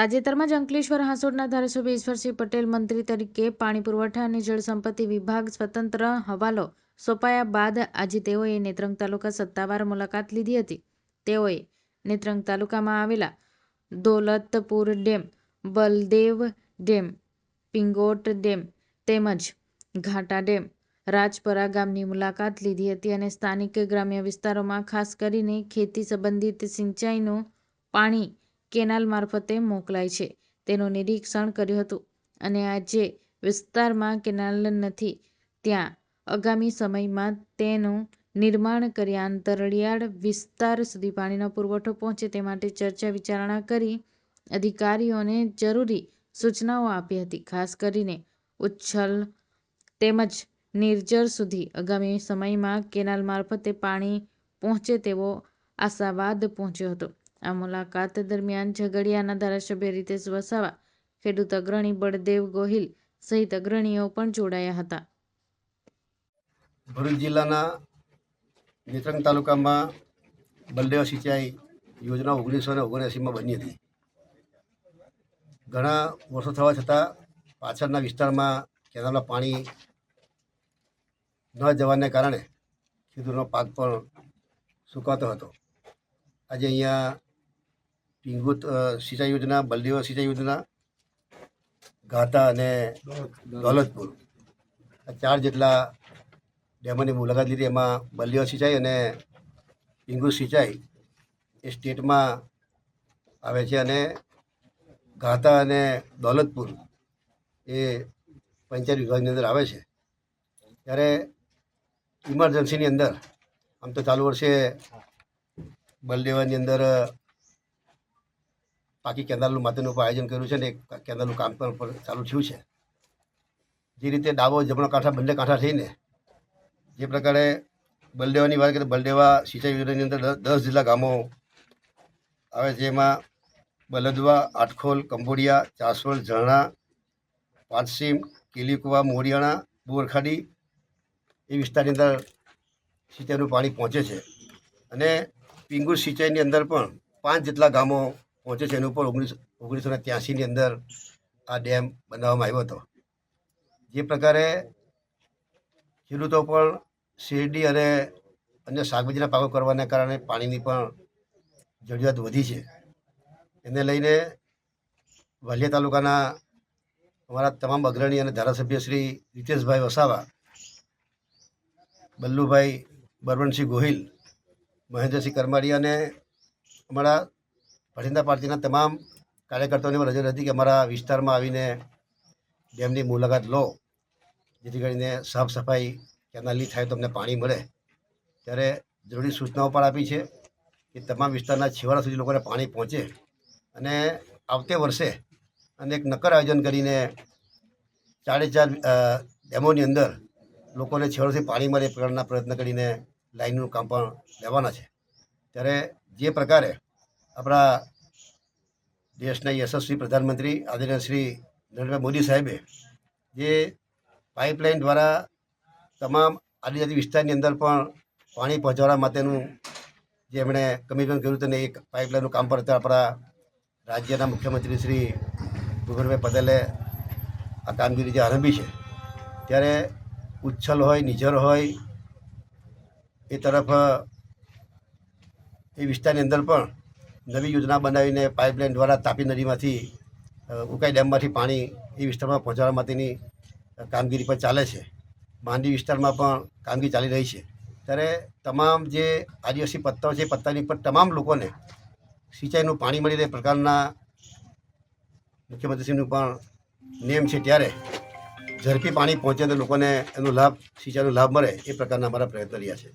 તાજેતરમાં જ અંકલેશ્વર હાંસોડના ધારાસભ્ય ઈશ્વરસિંહ પટેલ મંત્રી તરીકે પાણી પુરવઠા અને જળસંપત્તિ વિભાગ સ્વતંત્ર હવાલો સોંપાયા બાદ આજે તેઓએ નેત્રંગ તાલુકા સત્તાવાર મુલાકાત લીધી હતી. તેઓએ નેત્રંગ તાલુકામાં આવેલા Daulatpur dam, Baldev dam, Pingot dam તેમજ ઘાટા ડેમ રાજપરા ગામની મુલાકાત લીધી હતી અને સ્થાનિક ગ્રામ્ય વિસ્તારોમાં ખાસ કરીને ખેતી સંબંધિત સિંચાઈનું પાણી કેનાલ મારફતે મોકલાય છે. તેનું નિરીક્ષણ કર્યું હતું અને આજે વિસ્તારમાં કેનાલ નથી. ત્યાં આગામી સમયમાં તેનું નિર્માણ કરી આંતરિયાળ વિસ્તાર સુધી પાણીનો પુરવઠો પહોંચે તે માટે ચર્ચા વિચારણા કરી અધિકારીઓને જરૂરી સૂચનાઓ આપી હતી. ખાસ કરીને ઉચ્છલ તેમજ નિર્જર સુધી આગામી સમયમાં કેનાલ મારફતે પાણી પહોંચે તેવો આશાવાદ પહોંચ્યો હતો. આ મુલાકાત દરમિયાન ઝઘડિયાના ધારાસભ્ય રીતેશ વસાવા, ખેડૂત અગ્રણી બળદેવ ગોહિલ સહિત અગ્રણીઓ પણ જોડાયા હતા. ભરૂચ જિલ્લાના નેત્રંગ તાલુકામાં બલદેવ સિંચાઈ યોજના ઓગણીસો ને ઓગણએંસીમાં બની હતી. ઘણા વર્ષો થવા છતાં પાછળના વિસ્તારમાં કેનાલના પાણી ન જવાને કારણે ખેડૂતોનો પાક પણ સુકાતો હતો. આજે અહીંયા પિંગુત સિંચાઈ યોજના, બલદેવ સિંચાઈ યોજના, ગાતા અને દોલતપુર. આ ચાર જેટલા ડેમોની મુલાકાત લીધી. એમાં બલિયો સિંચાઈ અને ટીંગુ સિંચાઈ એ સ્ટેટમાં આવે છે અને ગાતા અને દોલતપુર એ પંચાયત વિભાગની અંદર આવે છે. ત્યારે ઇમરજન્સીની અંદર આમ તો ચાલુ વર્ષે બલદેવાની અંદર પાકી કેનાલનું માધ્યમનું પણ આયોજન કર્યું છે ને કેનાલનું કામ પણ ચાલુ થયું છે. જે રીતે ડાબો જમણો કાંઠા બંને કાંઠા થઈને જે પ્રકારે બલદેવાની વાત કરીએ બલદેવા સિંચાઈ યોજનાની અંદર દસ જેટલા ગામો આવે છે. એમાં બલદવા, આટખોલ, કંબોડિયા, ચાસોલ, ઝરણા પાટસીમ કેલીકુવા, મોરિયાણા, બોરખાડી એ વિસ્તારની અંદર સિંચાઈનું પાણી પહોંચે છે. અને પિંગુર સિંચાઈની અંદર પણ પાંચ જેટલા ગામો પહોંચે છે, એનું પણ ઓગણીસો ઓગણીસો ને ત્યાસીની અંદર આ ડેમ બનાવવામાં આવ્યો હતો. જે પ્રકારે ખેડૂતો પણ શેરડી અને અન્ય શાકભાજીના પાકો કરવાને કારણે પાણીની પણ જરૂરિયાત વધી છે. એને લઈને વાલિયા તાલુકાના અમારા તમામ અગ્રણી અને ધારાસભ્ય શ્રી રીતેશભાઈ વસાવા, બલ્લુભાઈ બરવનસિંહ ગોહિલ, મહેન્દ્રસિંહ કરમાડી અને અમારા ભટિંદા પાર્ટીના તમામ કાર્યકર્તાઓને પણ રજૂ હતી કે અમારા વિસ્તારમાં આવીને ડેમની મુલાકાત લો. જેથી કરીને સાફ સફાઈ કેનાલની થાય તો અમને પાણી મળે. ત્યારે જરૂરી સૂચનાઓ પણ આપી છે કે તમામ વિસ્તારના છેવાડા સુધી લોકોને પાણી પહોંચે. અને આવતે વર્ષે અને એક નક્કર આયોજન કરીને ચારે ચાર ડેમોની અંદર લોકોને છેવાડાથી પાણી મળે પ્રકારના પ્રયત્ન કરીને લાઇનનું કામ પણ લેવાના છે. ત્યારે જે પ્રકારે આપણા દેશના યશસ્વી પ્રધાનમંત્રી આદરણીય શ્રી નરેન્દ્રભાઈ મોદી સાહેબે જે પાઇપલાઇન દ્વારા તમામ આદિજાતિ વિસ્તારની અંદર પણ પાણી પહોંચાડવા માટેનું જે એમણે કમિટમેન્ટ કર્યું હતું ને એક પાઇપલાઇનનું કામ પર આપણા રાજ્યના મુખ્યમંત્રી શ્રી ભૂપેન્દ્રભાઈ પટેલે આ કામગીરી જે આરંભી છે, ત્યારે ઉચ્છલ હોય, નિઝર હોય, એ તરફ, એ વિસ્તારની અંદર પણ નવી યોજના બનાવીને પાઇપલાઇન દ્વારા તાપી નદીમાંથી ઉકાઈ ડેમમાંથી પાણી એ વિસ્તારમાં પહોંચાડવા માટેની કામગીરી પણ ચાલે છે. માંડવી વિસ્તારમાં પણ કામગીરી ચાલી રહી છે. ત્યારે તમામ જે આદિવાસી પત્તાઓ છે પત્તાની પર તમામ લોકોને સિંચાઈનું પાણી મળી રહે પ્રકારના મુખ્યમંત્રીશ્રીનું પણ નિયમ છે ત્યારે ઝડપી પાણી પહોંચે તો લોકોને એનો લાભ, સિંચાઈનો લાભ મળે એ પ્રકારના અમારા પ્રયત્ન રહ્યા છે.